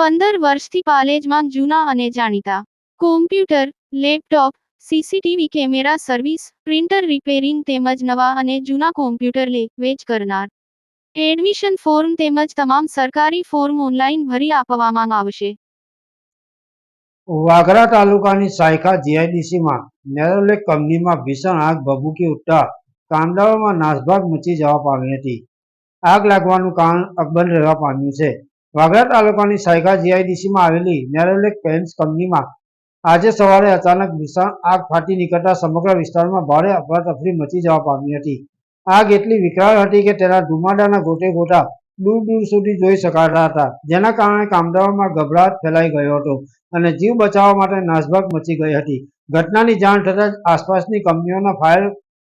પંદર વર્ષથી પાલેજમાં જૂના અને જાણીતા. Computer laptop CCTV camera service printer repairing તેમજ નવા અને જૂના કોમ્પ્યુટર લે, વેચ કરનાર. એડમિશન ફોર્મ તેમજ તમામ સરકારી ફોર્મ ઓનલાઈન ભરી આપવામાં આવશે. વાગરા તાલુકાની સાયખા જીઆઈડીસીમાં નેરોલેક કંપનીમાં ભીષણ આગ, ભભૂકી ઉઠતા કામદારોમાં નાસભાગ મચી જવા પામી હતી. આગ લાગવાનું કારણ અકબંધ રહેવા પામ્યું છે. વાગરા તાલુકાની સાયકા જીઆઈડીસીમાં આવેલી નેરોલેક પેન્ટ્સ કંપનીમાં આજે સવારે અચાનક ભીષણ આગ ફાટી નીકળતા સમગ્ર વિસ્તારમાં ભારે અફરાતફરી મચી જવા પામી હતી. આગ એટલી વિકરાળ હતી કે તેના ધુમાડાના ગોટે ગોટા દૂર દૂર સુધી જોઈ શકાતા હતા, જેના કારણે કામદારોમાં ગભરાટ ફેલાઈ ગયો હતો અને જીવ બચાવવા માટે નાસભાગ મચી ગઈ હતી. ઘટનાની જાણ થતાં જ આસપાસની કંપનીઓના ફાયર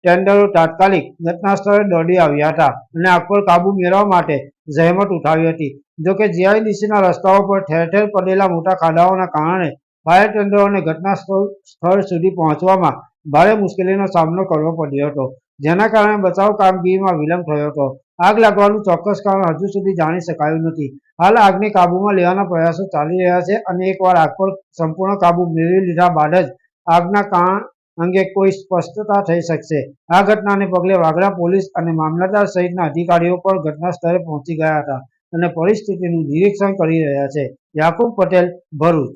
ટેન્ડરો તાત્કાલિક ઘટના સ્થળે દોડી આવ્યા હતા અને આગ પર કાબુ મેળવવા માટે જહેમત ઉઠાવી હતી. જોકે જીઆઈડીસીના રસ્તાઓ પર ઠેર ઠેર પડેલા મોટા ખાડાઓના કારણે ફાયર ટેન્ડરોને ઘટના સ્થળ સુધી પહોંચવામાં ભારે મુશ્કેલીનો સામનો કરવો પડ્યો હતો, જેના કારણે બચાવ કામગીરીમાં વિલંબ થયો હતો. આગ લાગવાનું ચોક્કસ કારણ હજુ સુધી જાણી શકાયું નથી. હાલ આગને કાબૂમાં લેવાના પ્રયાસો ચાલી રહ્યા છે અને એકવાર આગ પર સંપૂર્ણ કાબુ મેળવી લીધા બાદ જ આગના કારણ અંગે કોઈ સ્પષ્ટતા થઈ શકશે. આ ઘટનાને પગલે વાગરા પોલીસ અને મામલતદાર સહિતના અધિકારીઓ પણ ઘટના સ્થળે પહોંચી ગયા હતા અને પરિસ્થિતિનું નિરીક્ષણ કરી રહ્યા છે. યાકુબ પટેલ, ભરૂચ.